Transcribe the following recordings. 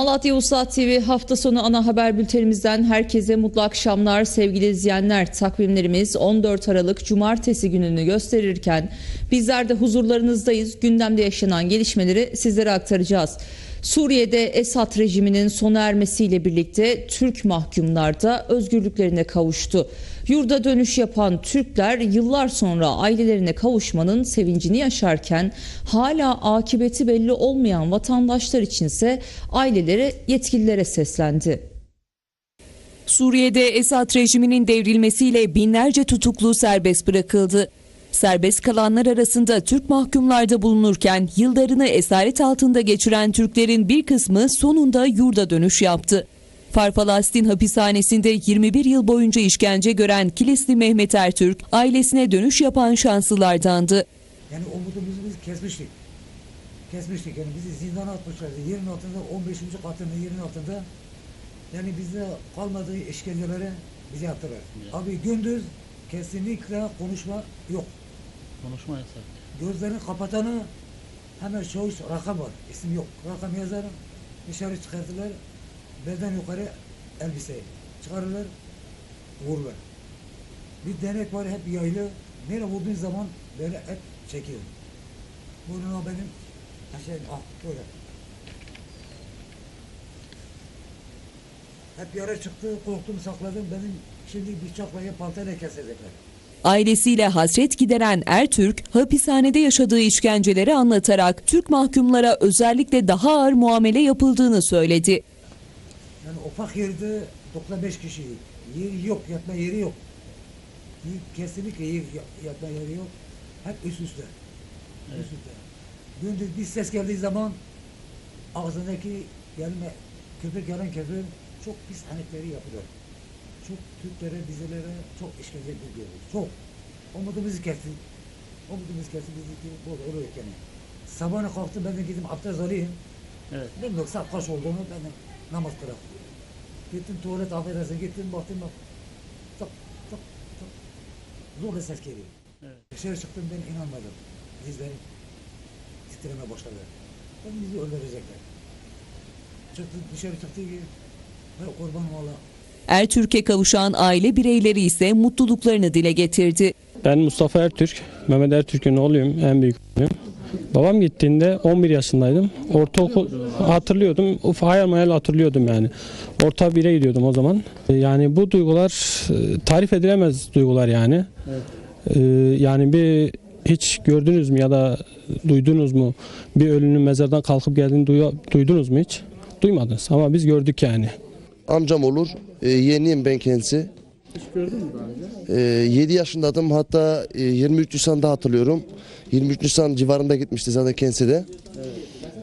Malatya Ulusal TV hafta sonu ana haber bültenimizden herkese mutlu akşamlar sevgili izleyenler. Takvimlerimiz 14 Aralık Cumartesi gününü gösterirken bizler de huzurlarınızdayız. Gündemde yaşanan gelişmeleri sizlere aktaracağız. Suriye'de Esad rejiminin sona ermesiyle birlikte Türk mahkumlar da özgürlüklerine kavuştu. Yurda dönüş yapan Türkler yıllar sonra ailelerine kavuşmanın sevincini yaşarken hala akıbeti belli olmayan vatandaşlar içinse aileleri yetkililere seslendi. Suriye'de Esad rejiminin devrilmesiyle binlerce tutuklu serbest bırakıldı. Serbest kalanlar arasında Türk mahkumlar da bulunurken yıllarını esaret altında geçiren Türklerin bir kısmı sonunda yurda dönüş yaptı. Farfalastin hapishanesinde 21 yıl boyunca işkence gören Kilisli Mehmet Ertürk ailesine dönüş yapan şanslılardandı. Yani umudumuzu biz kesmiştik. Kesmiştik yani bizi zindana atmışlardı. Yerin altında 15. katında yerin altında. Yani bizde kalmadığı işkencelere bizi yaptılar. Abi gündüz kesinlikle konuşma yok. Konuşma yasak. Gözlerini kapatanı hemen şahıs rakam var. İsim yok. Rakam yazarım. Dışarı çıkartırlar. Beden yukarı elbise çıkarırlar. Vururlar. Bir denek var hep yaylı. Nereye vurduğun zaman böyle et çekiyor. Burnuna benim şey, ah böyle. Hep yara çıktı, korktum sakladım. Benim şimdi bıçakla ya paltayla kesecekler. Ailesiyle hasret gideren Ertürk, hapishanede yaşadığı işkenceleri anlatarak Türk mahkumlara özellikle daha ağır muamele yapıldığını söyledi. Yani ufak yerde 95 kişi. Yeri yok, yatma yeri yok. Yer- Kesinlikle yer, ya- yatma yeri yok. Hep üst üste. Üst üste. Gündüz bir ses geldiği zaman ağzındaki gelme, köpek yalan köpeğin çok pis hareketleri yapıyor. Çok Türklere, bizlere çok işkence ediyor. Çok. Umudumuzu kesti. Umudumuzu kesti bizi bu oluyor yani. Sabahına kalktım ben de gittim abdest alayım. Evet. Bilmiyorum saat kaç olduğunu ben de namaz kılaktım. Gittim tuvalet affedersin gittim baktım bak. Tak tak tak. Zorla ses geliyor. Evet. Dışarı çıktım ben inanmadım. Dizlerim titreme başladı. Ben bizi öldürecekler. Çıktı dışarı çıktı ki ben kurban valla. Ertürk'e kavuşan aile bireyleri ise mutluluklarını dile getirdi. Ben Mustafa Ertürk, Mehmet Ertürk'ün oğluyum, en büyük oğluyum. Babam gittiğinde 11 yaşındaydım. Ortaokul hatırlıyordum, uf hayal mayal hatırlıyordum yani. Orta 1'e gidiyordum o zaman. Yani bu duygular e, tarif edilemez duygular yani. E, Yani bir hiç gördünüz mü ya da duydunuz mu bir ölünün mezardan kalkıp geldiğini duydunuz mu hiç? Duymadınız ama biz gördük yani. amcam olur. E, yeğeniyim ben kendisi. Hiç gördün mü daha önce? E, 7 yaşındaydım hatta e, 23 Nisan'da hatırlıyorum. 23 Nisan civarında gitmişti zaten kendisi de.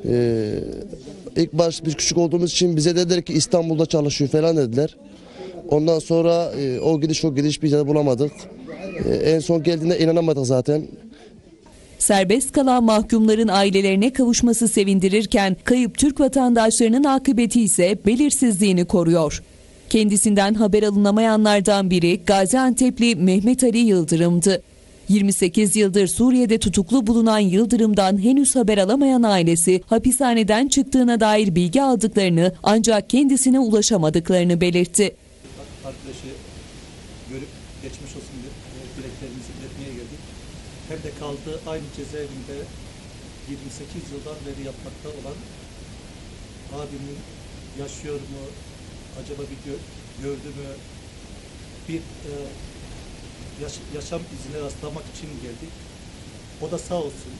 E, ilk baş biz küçük olduğumuz için bize dediler ki İstanbul'da çalışıyor falan dediler. Ondan sonra e, o gidiş o gidiş bir yerde bulamadık. E, en son geldiğinde inanamadık zaten. Serbest kalan mahkumların ailelerine kavuşması sevindirirken kayıp Türk vatandaşlarının akıbeti ise belirsizliğini koruyor. Kendisinden haber alınamayanlardan biri Gaziantep'li Mehmet Ali Yıldırım'dı. 28 yıldır Suriye'de tutuklu bulunan Yıldırım'dan henüz haber alamayan ailesi hapishaneden çıktığına dair bilgi aldıklarını ancak kendisine ulaşamadıklarını belirtti. Arkadaşı görüp geçmiş olsun diye dileklerimizi iletmeye geldik. Hem de kaldığı aynı cezaevinde 28 yıldan beri yapmakta olan abimin yaşıyor mu, acaba bir gö- gördü mü, bir e, yaş- yaşam izine rastlamak için geldik. O da sağ olsun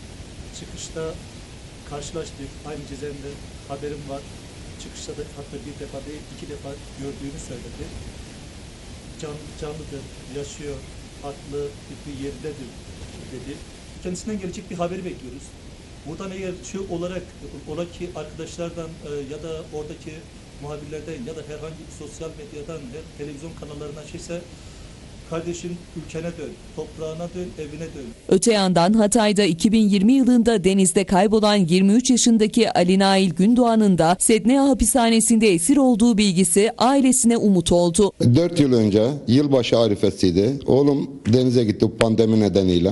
çıkışta karşılaştık. Aynı cezaevinde haberim var. Çıkışta da hatta bir defa değil iki defa gördüğünü söyledi. Can, canlıdır, yaşıyor, aklı bir yerindedir dedi. Kendisinden gelecek bir haberi bekliyoruz. Buradan eğer şu olarak ola ki arkadaşlardan e, ya da oradaki muhabirlerden ya da herhangi bir sosyal medyadan her televizyon kanallarından şeyse kardeşim ülkene dön, toprağına dön, evine dön. Öte yandan Hatay'da 2020 yılında denizde kaybolan 23 yaşındaki Ali Nail Gündoğan'ın da Sednea hapishanesinde esir olduğu bilgisi ailesine umut oldu. 4 yıl önce yılbaşı arifesiydi. Oğlum denize gitti pandemi nedeniyle.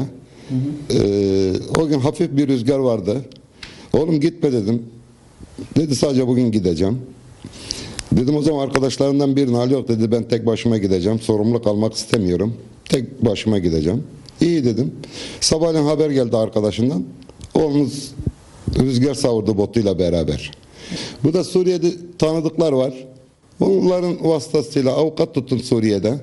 Ee, o gün hafif bir rüzgar vardı. Oğlum gitme dedim. Dedi sadece bugün gideceğim. Dedim o zaman arkadaşlarından birini al yok dedi ben tek başıma gideceğim. Sorumluluk almak istemiyorum. Tek başıma gideceğim. İyi dedim. Sabahleyin haber geldi arkadaşından. Oğlunuz rüzgar savurdu botuyla beraber. Bu da Suriye'de tanıdıklar var. Onların vasıtasıyla avukat tuttum Suriye'de.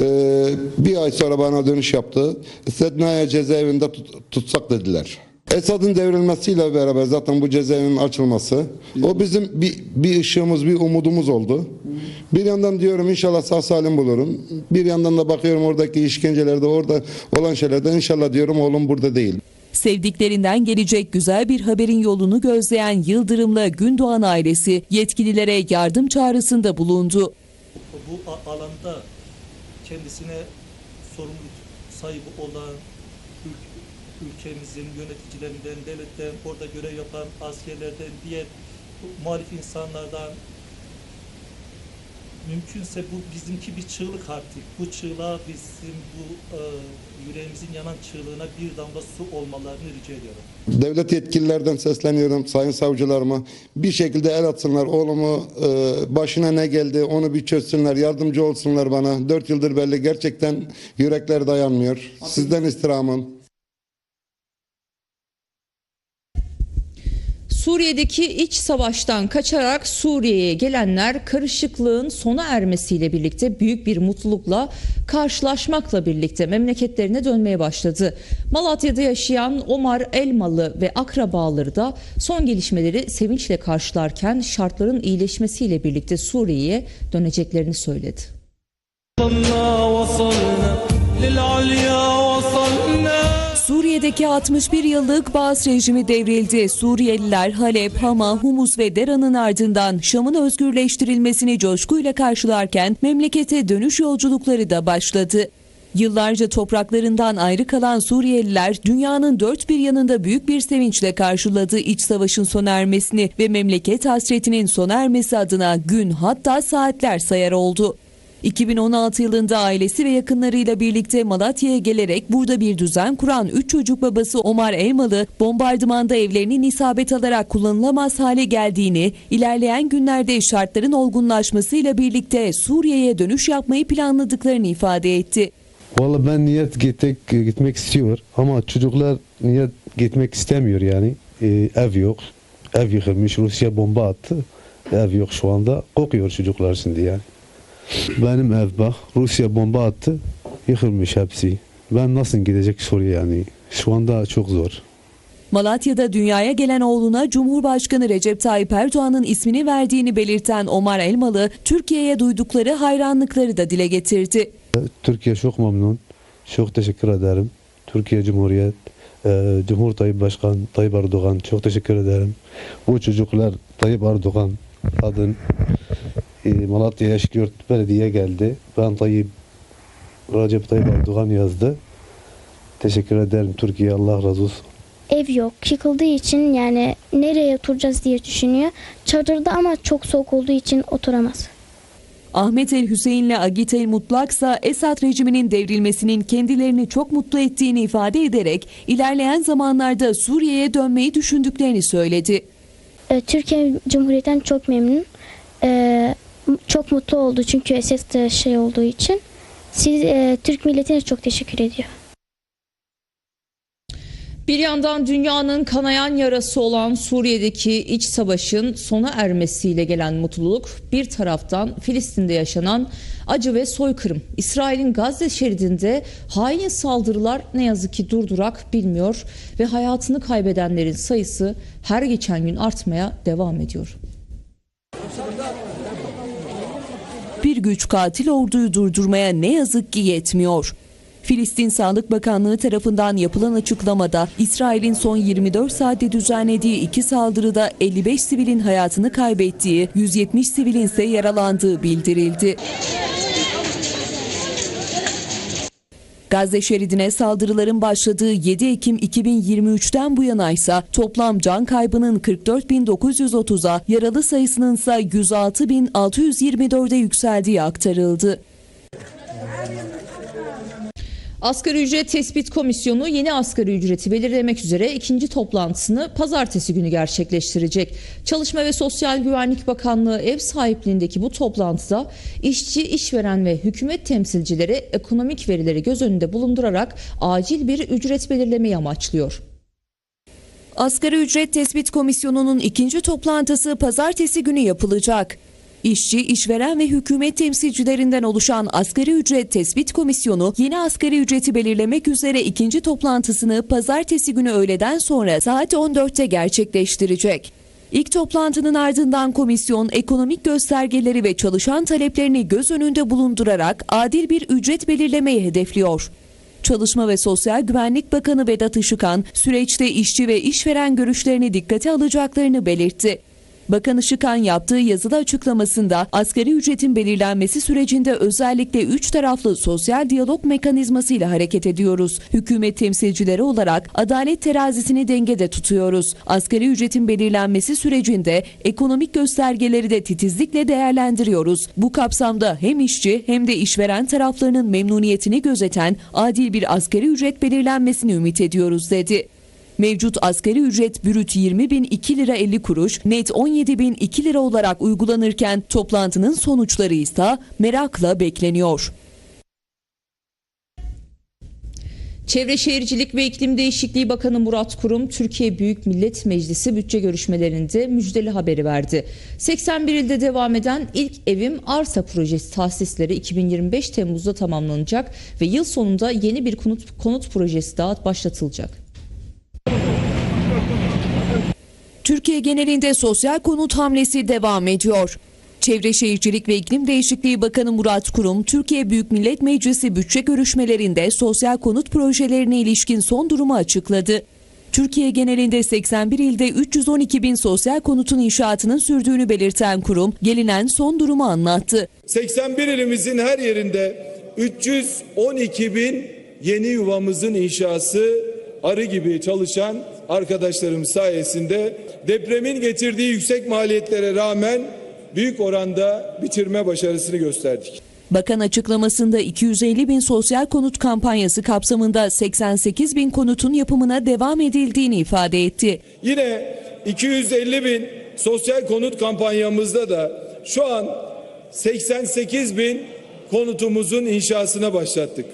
Ee, bir ay sonra bana dönüş yaptı. Sednaya cezaevinde tut- tutsak dediler. Esad'ın devrilmesiyle beraber zaten bu cezaevinin açılması o bizim bir, bir ışığımız, bir umudumuz oldu. Bir yandan diyorum inşallah sağ salim bulurum. Bir yandan da bakıyorum oradaki işkencelerde, orada olan şeylerde inşallah diyorum oğlum burada değil. Sevdiklerinden gelecek güzel bir haberin yolunu gözleyen Yıldırım'la Gündoğan ailesi yetkililere yardım çağrısında bulundu. Bu alanda kendisine sorumluluk sahibi olan ülkemizin yöneticilerinden, devletten, orada görev yapan askerlerden, diğer muhalif insanlardan mümkünse bu bizimki bir çığlık artık. Bu çığlığa bizim bu e, yüreğimizin yanan çığlığına bir damla su olmalarını rica ediyorum. Devlet yetkililerden sesleniyorum sayın savcılarıma. Bir şekilde el atsınlar oğlumu e, başına ne geldi onu bir çözsünler yardımcı olsunlar bana. Dört yıldır belli gerçekten yürekler dayanmıyor. Sizden istirhamım. Suriye'deki iç savaştan kaçarak Suriye'ye gelenler karışıklığın sona ermesiyle birlikte büyük bir mutlulukla karşılaşmakla birlikte memleketlerine dönmeye başladı. Malatya'da yaşayan Omar Elmalı ve akrabaları da son gelişmeleri sevinçle karşılarken şartların iyileşmesiyle birlikte Suriye'ye döneceklerini söyledi. Suriye'deki 61 yıllık Baas rejimi devrildi. Suriyeliler Halep, Hama, Humus ve Deran'ın ardından Şam'ın özgürleştirilmesini coşkuyla karşılarken memlekete dönüş yolculukları da başladı. Yıllarca topraklarından ayrı kalan Suriyeliler dünyanın dört bir yanında büyük bir sevinçle karşıladı iç savaşın sona ermesini ve memleket hasretinin sona ermesi adına gün hatta saatler sayar oldu. 2016 yılında ailesi ve yakınlarıyla birlikte Malatya'ya gelerek burada bir düzen kuran 3 çocuk babası Omar Elmalı, bombardımanda evlerinin isabet alarak kullanılamaz hale geldiğini, ilerleyen günlerde şartların olgunlaşmasıyla birlikte Suriye'ye dönüş yapmayı planladıklarını ifade etti. Valla ben niyet gitmek, gitmek istiyor ama çocuklar niyet gitmek istemiyor yani. Ee, ev yok. Ev yıkılmış. Rusya bomba attı. Ev yok şu anda. Kokuyor çocuklar şimdi yani. Benim ev bak. Rusya bomba attı. Yıkılmış hepsi. Ben nasıl gidecek Suriye yani? Şu anda çok zor. Malatya'da dünyaya gelen oğluna Cumhurbaşkanı Recep Tayyip Erdoğan'ın ismini verdiğini belirten Omar Elmalı, Türkiye'ye duydukları hayranlıkları da dile getirdi. Türkiye çok memnun. Çok teşekkür ederim. Türkiye Cumhuriyet, e, Cumhur Tayyip Başkan Tayyip Erdoğan çok teşekkür ederim. Bu çocuklar Tayyip Erdoğan adın e, Malatya Eşkürt Belediye geldi. Ben Tayyip Recep Tayyip Erdoğan yazdı. Teşekkür ederim Türkiye Allah razı olsun. ev yok. Yıkıldığı için yani nereye oturacağız diye düşünüyor. Çadırda ama çok soğuk olduğu için oturamaz. Ahmet El Hüseyin'le Agit El Mutlaksa Esad rejiminin devrilmesinin kendilerini çok mutlu ettiğini ifade ederek ilerleyen zamanlarda Suriye'ye dönmeyi düşündüklerini söyledi. Ee, Türkiye Cumhuriyeti'nden çok memnun. Ee, çok mutlu oldu çünkü de şey olduğu için. Siz e, Türk milletine çok teşekkür ediyor. Bir yandan dünyanın kanayan yarası olan Suriye'deki iç savaşın sona ermesiyle gelen mutluluk, bir taraftan Filistin'de yaşanan acı ve soykırım. İsrail'in Gazze şeridinde hain saldırılar ne yazık ki durdurak bilmiyor ve hayatını kaybedenlerin sayısı her geçen gün artmaya devam ediyor. Bir güç katil orduyu durdurmaya ne yazık ki yetmiyor. Filistin Sağlık Bakanlığı tarafından yapılan açıklamada İsrail'in son 24 saatte düzenlediği iki saldırıda 55 sivilin hayatını kaybettiği, 170 sivilin ise yaralandığı bildirildi. Gazze şeridine saldırıların başladığı 7 Ekim 2023'ten bu yana ise toplam can kaybının 44.930'a, yaralı sayısının ise 106.624'e yükseldiği aktarıldı. Asgari ücret tespit komisyonu yeni asgari ücreti belirlemek üzere ikinci toplantısını pazartesi günü gerçekleştirecek. Çalışma ve Sosyal Güvenlik Bakanlığı ev sahipliğindeki bu toplantıda işçi, işveren ve hükümet temsilcileri ekonomik verileri göz önünde bulundurarak acil bir ücret belirlemeyi amaçlıyor. Asgari ücret tespit komisyonunun ikinci toplantısı pazartesi günü yapılacak. İşçi, işveren ve hükümet temsilcilerinden oluşan asgari ücret tespit komisyonu yeni asgari ücreti belirlemek üzere ikinci toplantısını pazartesi günü öğleden sonra saat 14'te gerçekleştirecek. İlk toplantının ardından komisyon ekonomik göstergeleri ve çalışan taleplerini göz önünde bulundurarak adil bir ücret belirlemeyi hedefliyor. Çalışma ve Sosyal Güvenlik Bakanı Vedat Işıkhan süreçte işçi ve işveren görüşlerini dikkate alacaklarını belirtti. Bakan Işıkhan yaptığı yazılı açıklamasında asgari ücretin belirlenmesi sürecinde özellikle üç taraflı sosyal diyalog mekanizmasıyla hareket ediyoruz. Hükümet temsilcileri olarak adalet terazisini dengede tutuyoruz. Asgari ücretin belirlenmesi sürecinde ekonomik göstergeleri de titizlikle değerlendiriyoruz. Bu kapsamda hem işçi hem de işveren taraflarının memnuniyetini gözeten adil bir asgari ücret belirlenmesini ümit ediyoruz dedi. Mevcut asgari ücret brüt 20.002 lira 50 kuruş, net 17.002 lira olarak uygulanırken toplantının sonuçları ise merakla bekleniyor. Çevre Şehircilik ve İklim Değişikliği Bakanı Murat Kurum, Türkiye Büyük Millet Meclisi bütçe görüşmelerinde müjdeli haberi verdi. 81 ilde devam eden ilk evim arsa projesi tahsisleri 2025 Temmuz'da tamamlanacak ve yıl sonunda yeni bir konut, konut projesi daha başlatılacak. Türkiye genelinde sosyal konut hamlesi devam ediyor. Çevre Şehircilik ve İklim Değişikliği Bakanı Murat Kurum, Türkiye Büyük Millet Meclisi bütçe görüşmelerinde sosyal konut projelerine ilişkin son durumu açıkladı. Türkiye genelinde 81 ilde 312 bin sosyal konutun inşaatının sürdüğünü belirten kurum, gelinen son durumu anlattı. 81 ilimizin her yerinde 312 bin yeni yuvamızın inşası arı gibi çalışan arkadaşlarımız sayesinde depremin getirdiği yüksek maliyetlere rağmen büyük oranda bitirme başarısını gösterdik. Bakan açıklamasında 250 bin sosyal konut kampanyası kapsamında 88 bin konutun yapımına devam edildiğini ifade etti. Yine 250 bin sosyal konut kampanyamızda da şu an 88 bin konutumuzun inşasına başlattık.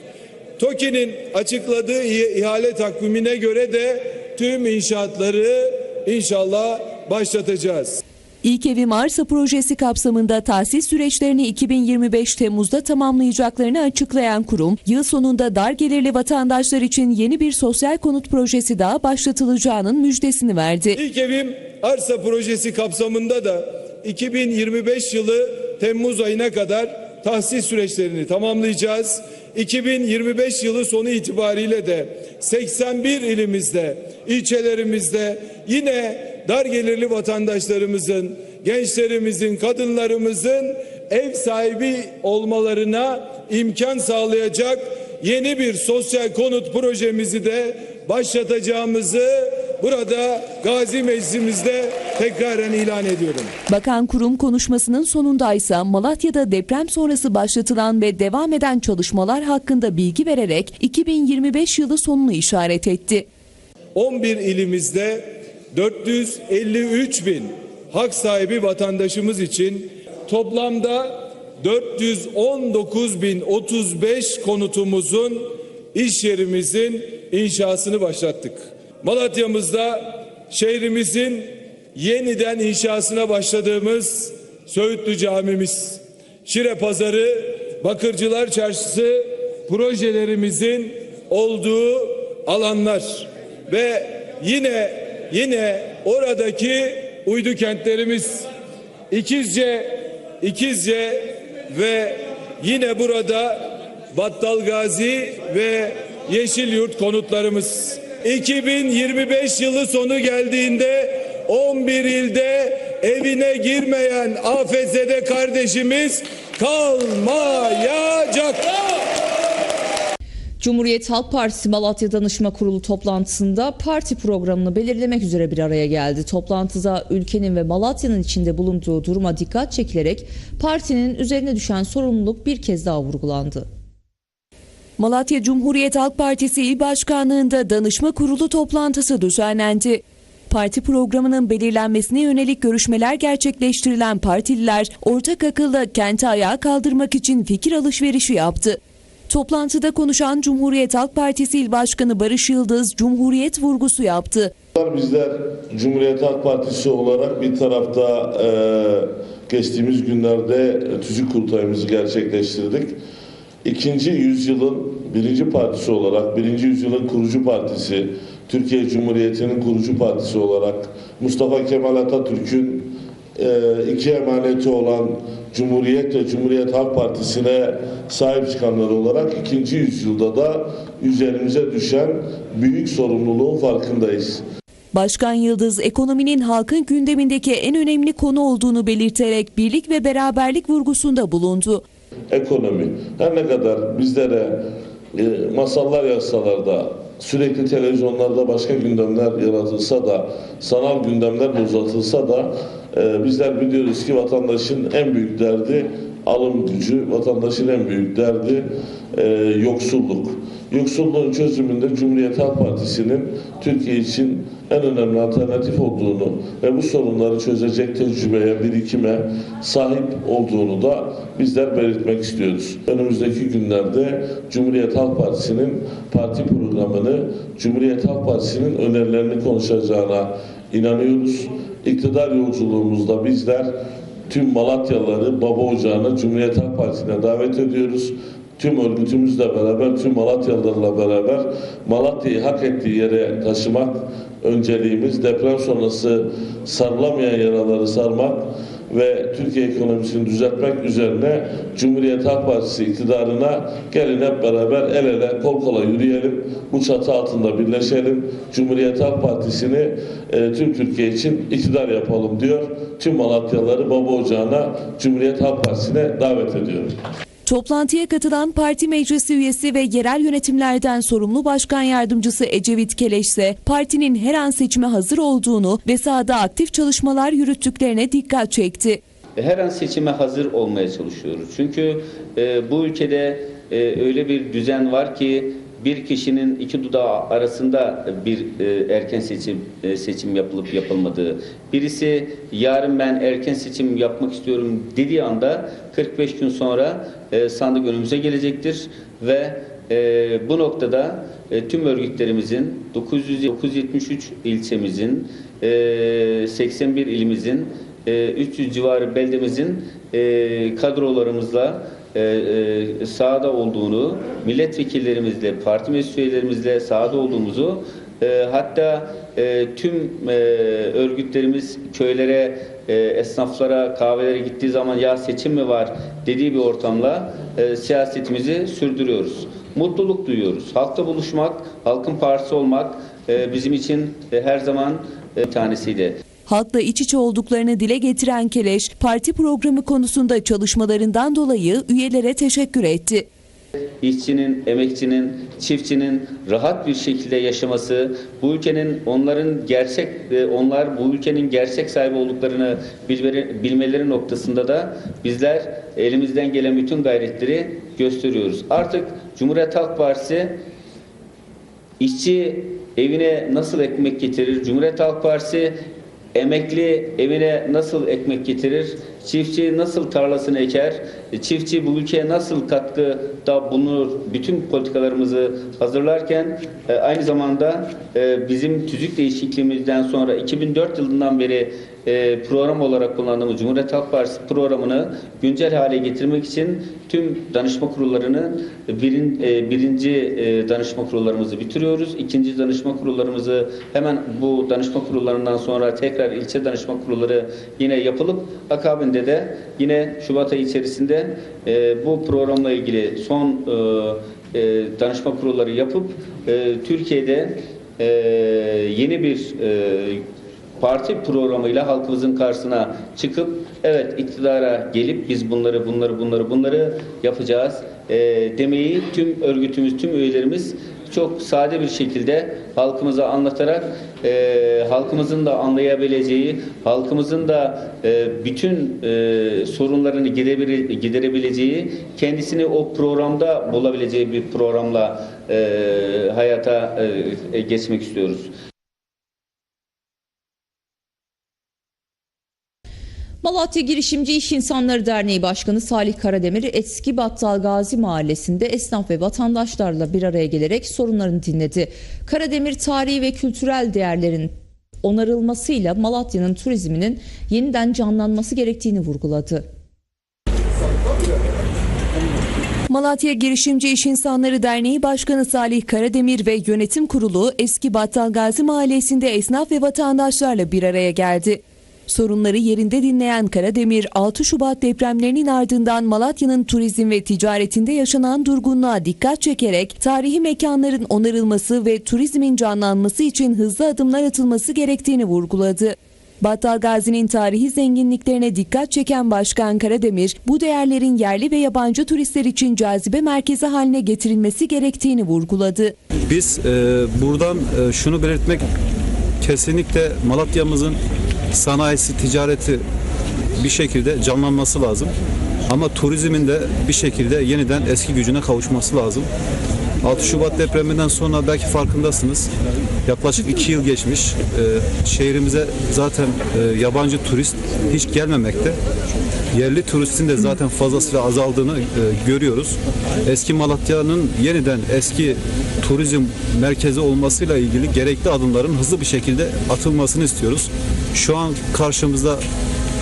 TOKİ'nin açıkladığı ihale takvimine göre de tüm inşaatları inşallah başlatacağız. İlk evim arsa projesi kapsamında tahsis süreçlerini 2025 Temmuz'da tamamlayacaklarını açıklayan kurum, yıl sonunda dar gelirli vatandaşlar için yeni bir sosyal konut projesi daha başlatılacağının müjdesini verdi. İlk evim arsa projesi kapsamında da 2025 yılı Temmuz ayına kadar tahsis süreçlerini tamamlayacağız. 2025 yılı sonu itibariyle de 81 ilimizde, ilçelerimizde yine dar gelirli vatandaşlarımızın, gençlerimizin, kadınlarımızın ev sahibi olmalarına imkan sağlayacak yeni bir sosyal konut projemizi de başlatacağımızı burada Gazi Meclisimizde tekraren ilan ediyorum. Bakan kurum konuşmasının sonunda ise Malatya'da deprem sonrası başlatılan ve devam eden çalışmalar hakkında bilgi vererek 2025 yılı sonunu işaret etti. 11 ilimizde 453 bin hak sahibi vatandaşımız için toplamda 419 bin 35 konutumuzun iş yerimizin inşasını başlattık. Malatya'mızda şehrimizin yeniden inşasına başladığımız Söğütlü Camimiz, Şire Pazarı, Bakırcılar Çarşısı projelerimizin olduğu alanlar ve yine yine oradaki uydu kentlerimiz İkizce, İkizce ve yine burada Battal Gazi ve Yeşilyurt konutlarımız. 2025 yılı sonu geldiğinde 11 ilde evine girmeyen AFS'de kardeşimiz kalmayacak. Cumhuriyet Halk Partisi Malatya Danışma Kurulu toplantısında parti programını belirlemek üzere bir araya geldi. Toplantıda ülkenin ve Malatya'nın içinde bulunduğu duruma dikkat çekilerek partinin üzerine düşen sorumluluk bir kez daha vurgulandı. Malatya Cumhuriyet Halk Partisi İl Başkanlığı'nda danışma kurulu toplantısı düzenlendi. Parti programının belirlenmesine yönelik görüşmeler gerçekleştirilen partililer ortak akılla kenti ayağa kaldırmak için fikir alışverişi yaptı. Toplantıda konuşan Cumhuriyet Halk Partisi İl Başkanı Barış Yıldız, Cumhuriyet vurgusu yaptı. Bizler Cumhuriyet Halk Partisi olarak bir tarafta e, geçtiğimiz günlerde tüzük kurultayımızı gerçekleştirdik. İkinci yüzyılın birinci partisi olarak, birinci yüzyılın kurucu partisi, Türkiye Cumhuriyeti'nin kurucu partisi olarak Mustafa Kemal Atatürk'ün e, iki emaneti olan Cumhuriyet ve Cumhuriyet Halk Partisi'ne sahip çıkanlar olarak ikinci yüzyılda da üzerimize düşen büyük sorumluluğun farkındayız. Başkan Yıldız ekonominin halkın gündemindeki en önemli konu olduğunu belirterek birlik ve beraberlik vurgusunda bulundu. Ekonomi. Her ne kadar bizlere e, masallar yazsalar da sürekli televizyonlarda başka gündemler yaratılsa da sanal gündemler de uzatılsa da e, bizler biliyoruz ki vatandaşın en büyük derdi alım gücü, vatandaşın en büyük derdi e, yoksulluk. Yoksulluğun çözümünde Cumhuriyet Halk Partisi'nin Türkiye için en önemli alternatif olduğunu ve bu sorunları çözecek tecrübeye, birikime sahip olduğunu da bizler belirtmek istiyoruz. Önümüzdeki günlerde Cumhuriyet Halk Partisi'nin parti programını, Cumhuriyet Halk Partisi'nin önerilerini konuşacağına inanıyoruz. İktidar yolculuğumuzda bizler tüm Malatyalıları baba ocağına Cumhuriyet Halk Partisi'ne davet ediyoruz. Tüm örgütümüzle beraber, tüm Malatyalılarla beraber Malatya'yı hak ettiği yere taşımak önceliğimiz. Deprem sonrası sarılamayan yaraları sarmak ve Türkiye ekonomisini düzeltmek üzerine Cumhuriyet Halk Partisi iktidarına gelin hep beraber el ele kol kola yürüyelim. Bu çatı altında birleşelim. Cumhuriyet Halk Partisi'ni e, tüm Türkiye için iktidar yapalım diyor. Tüm Malatyalıları baba ocağına Cumhuriyet Halk Partisi'ne davet ediyorum. Toplantıya katılan parti meclisi üyesi ve yerel yönetimlerden sorumlu başkan yardımcısı Ecevit Keleş ise partinin her an seçime hazır olduğunu ve sahada aktif çalışmalar yürüttüklerine dikkat çekti. her an seçime hazır olmaya çalışıyoruz. Çünkü e, bu ülkede e, öyle bir düzen var ki bir kişinin iki dudağı arasında bir e, erken seçim e, seçim yapılıp yapılmadığı. Birisi yarın ben erken seçim yapmak istiyorum dediği anda 45 gün sonra e, sandık önümüze gelecektir ve bu noktada tüm örgütlerimizin 900, 973 ilçemizin e, 81 ilimizin e, 300 civarı beldemizin kadrolarımızla e, e, sahada olduğunu, milletvekillerimizle, parti meclis üyelerimizle sahada olduğumuzu, e, hatta e, tüm e, örgütlerimiz köylere, e, esnaflara, kahvelere gittiği zaman ya seçim mi var dediği bir ortamla e, siyasetimizi sürdürüyoruz. Mutluluk duyuyoruz. Halkla buluşmak, halkın partisi olmak e, bizim için e, her zaman e, tanesiydi. Halkla iç içe olduklarını dile getiren Keleş, parti programı konusunda çalışmalarından dolayı üyelere teşekkür etti. işçinin, emekçinin, çiftçinin rahat bir şekilde yaşaması, bu ülkenin onların gerçek e, onlar bu ülkenin gerçek sahibi olduklarını bilmeleri, noktasında da bizler elimizden gelen bütün gayretleri gösteriyoruz. Artık Cumhuriyet Halk Partisi işçi evine nasıl ekmek getirir? Cumhuriyet Halk Partisi emekli evine nasıl ekmek getirir? Çiftçi nasıl tarlasını eker? Çiftçi bu ülkeye nasıl katkıda bulunur? Bütün politikalarımızı hazırlarken e, aynı zamanda e, bizim tüzük değişikliğimizden sonra 2004 yılından beri e, program olarak kullandığımız Cumhuriyet Halk Partisi programını güncel hale getirmek için tüm danışma kurullarını birin, e, birinci e, danışma kurullarımızı bitiriyoruz. İkinci danışma kurullarımızı hemen bu danışma kurullarından sonra tekrar ilçe danışma kurulları yine yapılıp akabinde de yine Şubat ayı içerisinde e, bu programla ilgili son e, e, danışma kurulları yapıp e, Türkiye'de e, yeni bir e, parti programıyla halkımızın karşısına çıkıp evet iktidara gelip biz bunları bunları bunları bunları yapacağız e, demeyi tüm örgütümüz tüm üyelerimiz çok sade bir şekilde halkımıza anlatarak e, halkımızın da anlayabileceği, halkımızın da e, bütün e, sorunlarını giderebile- giderebileceği, kendisini o programda bulabileceği bir programla e, hayata e, geçmek istiyoruz. Malatya Girişimci İş İnsanları Derneği Başkanı Salih Karademir eski Battal Gazi Mahallesi'nde esnaf ve vatandaşlarla bir araya gelerek sorunlarını dinledi. Karademir tarihi ve kültürel değerlerin onarılmasıyla Malatya'nın turizminin yeniden canlanması gerektiğini vurguladı. Malatya Girişimci İş İnsanları Derneği Başkanı Salih Karademir ve Yönetim Kurulu eski Battal Gazi Mahallesi'nde esnaf ve vatandaşlarla bir araya geldi. Sorunları yerinde dinleyen Karademir, 6 Şubat depremlerinin ardından Malatya'nın turizm ve ticaretinde yaşanan durgunluğa dikkat çekerek tarihi mekanların onarılması ve turizmin canlanması için hızlı adımlar atılması gerektiğini vurguladı. Battal Gazi'nin tarihi zenginliklerine dikkat çeken Başkan Karademir, bu değerlerin yerli ve yabancı turistler için cazibe merkezi haline getirilmesi gerektiğini vurguladı. Biz e, buradan e, şunu belirtmek kesinlikle Malatya'mızın sanayisi, ticareti bir şekilde canlanması lazım. Ama turizmin de bir şekilde yeniden eski gücüne kavuşması lazım. 6 Şubat depreminden sonra belki farkındasınız. Yaklaşık 2 yıl geçmiş. E, şehrimize zaten e, yabancı turist hiç gelmemekte. Yerli turistin de zaten fazlasıyla azaldığını e, görüyoruz. Eski Malatya'nın yeniden eski turizm merkezi olmasıyla ilgili gerekli adımların hızlı bir şekilde atılmasını istiyoruz. Şu an karşımızda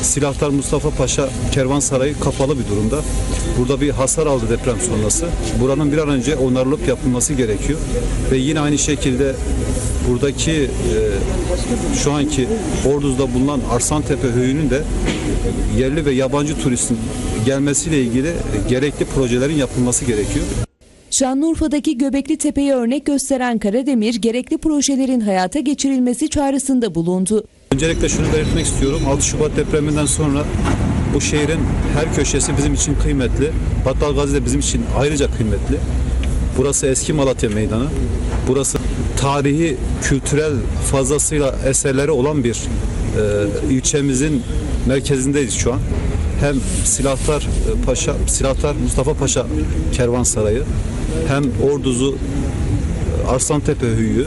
Silahlar Mustafa Paşa Kervansarayı kapalı bir durumda. Burada bir hasar aldı deprem sonrası. Buranın bir an önce onarılıp yapılması gerekiyor. Ve yine aynı şekilde buradaki e, şu anki Orduz'da bulunan Arslantepe Höyü'nün de yerli ve yabancı turistin gelmesiyle ilgili gerekli projelerin yapılması gerekiyor. Şanlıurfa'daki Göbekli Tepe'ye örnek gösteren Karademir, gerekli projelerin hayata geçirilmesi çağrısında bulundu. Öncelikle şunu belirtmek istiyorum. 6 Şubat depreminden sonra bu şehrin her köşesi bizim için kıymetli. Battal Gazi de bizim için ayrıca kıymetli. Burası eski Malatya Meydanı. Burası tarihi, kültürel fazlasıyla eserleri olan bir e, ilçemizin merkezindeyiz şu an. Hem Silahtar e, Paşa, Silahtar Mustafa Paşa Kervansarayı, hem Orduzu Arslantepe Hüyü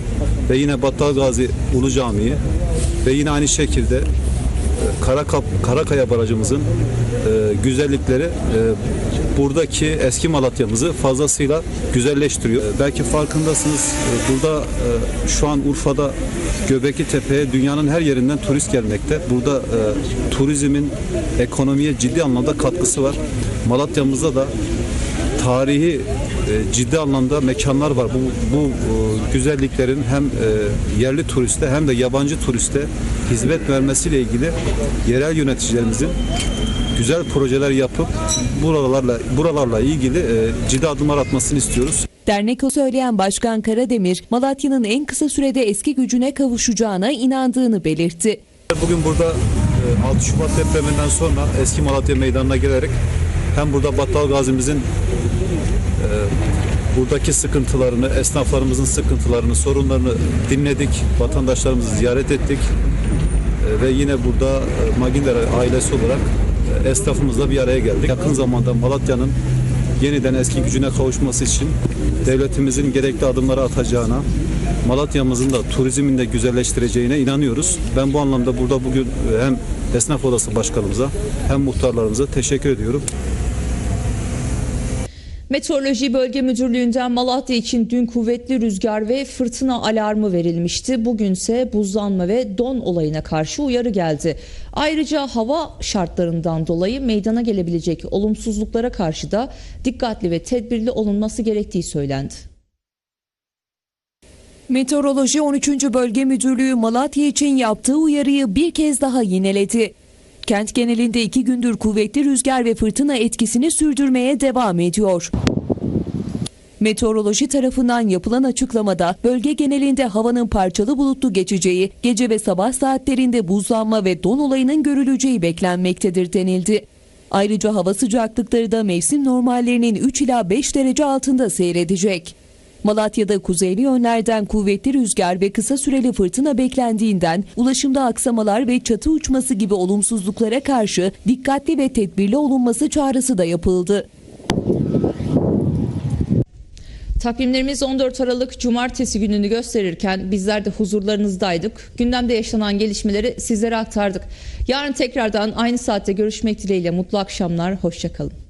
ve yine Battal Gazi Ulu Camii ve yine aynı şekilde e, Karakap, Karakaya Barajımızın e, güzellikleri e, buradaki eski Malatya'mızı fazlasıyla güzelleştiriyor. E, belki farkındasınız e, burada e, şu an Urfa'da Göbekli Tepe'ye dünyanın her yerinden turist gelmekte. Burada e, turizmin ekonomiye ciddi anlamda katkısı var. Malatya'mızda da tarihi e, ciddi anlamda mekanlar var. Bu, bu e, güzelliklerin hem e, yerli turiste hem de yabancı turiste hizmet vermesiyle ilgili yerel yöneticilerimizin güzel projeler yapıp buralarla buralarla ilgili e, ciddi adımlar atmasını istiyoruz. Dernek o söyleyen Başkan Karademir, Malatya'nın en kısa sürede eski gücüne kavuşacağına inandığını belirtti. Bugün burada e, 6 Şubat depreminden sonra eski Malatya Meydanı'na gelerek hem burada Battal Gazi'mizin buradaki sıkıntılarını, esnaflarımızın sıkıntılarını, sorunlarını dinledik, vatandaşlarımızı ziyaret ettik E, ve yine burada e, Maginder ailesi olarak e, esnafımızla bir araya geldik. Yakın zamanda Malatya'nın yeniden eski gücüne kavuşması için devletimizin gerekli adımları atacağına, Malatya'mızın da turizmin de güzelleştireceğine inanıyoruz. Ben bu anlamda burada bugün e, hem Esnaf Odası Başkanımıza hem muhtarlarımıza teşekkür ediyorum. Meteoroloji Bölge Müdürlüğü'nden Malatya için dün kuvvetli rüzgar ve fırtına alarmı verilmişti. Bugünse buzlanma ve don olayına karşı uyarı geldi. Ayrıca hava şartlarından dolayı meydana gelebilecek olumsuzluklara karşı da dikkatli ve tedbirli olunması gerektiği söylendi. Meteoroloji 13. Bölge Müdürlüğü Malatya için yaptığı uyarıyı bir kez daha yineledi. Kent genelinde iki gündür kuvvetli rüzgar ve fırtına etkisini sürdürmeye devam ediyor. Meteoroloji tarafından yapılan açıklamada bölge genelinde havanın parçalı bulutlu geçeceği, gece ve sabah saatlerinde buzlanma ve don olayının görüleceği beklenmektedir denildi. Ayrıca hava sıcaklıkları da mevsim normallerinin 3 ila 5 derece altında seyredecek. Malatya'da kuzeyli yönlerden kuvvetli rüzgar ve kısa süreli fırtına beklendiğinden ulaşımda aksamalar ve çatı uçması gibi olumsuzluklara karşı dikkatli ve tedbirli olunması çağrısı da yapıldı. Takvimlerimiz 14 Aralık Cumartesi gününü gösterirken bizler de huzurlarınızdaydık. Gündemde yaşanan gelişmeleri sizlere aktardık. Yarın tekrardan aynı saatte görüşmek dileğiyle mutlu akşamlar, hoşçakalın.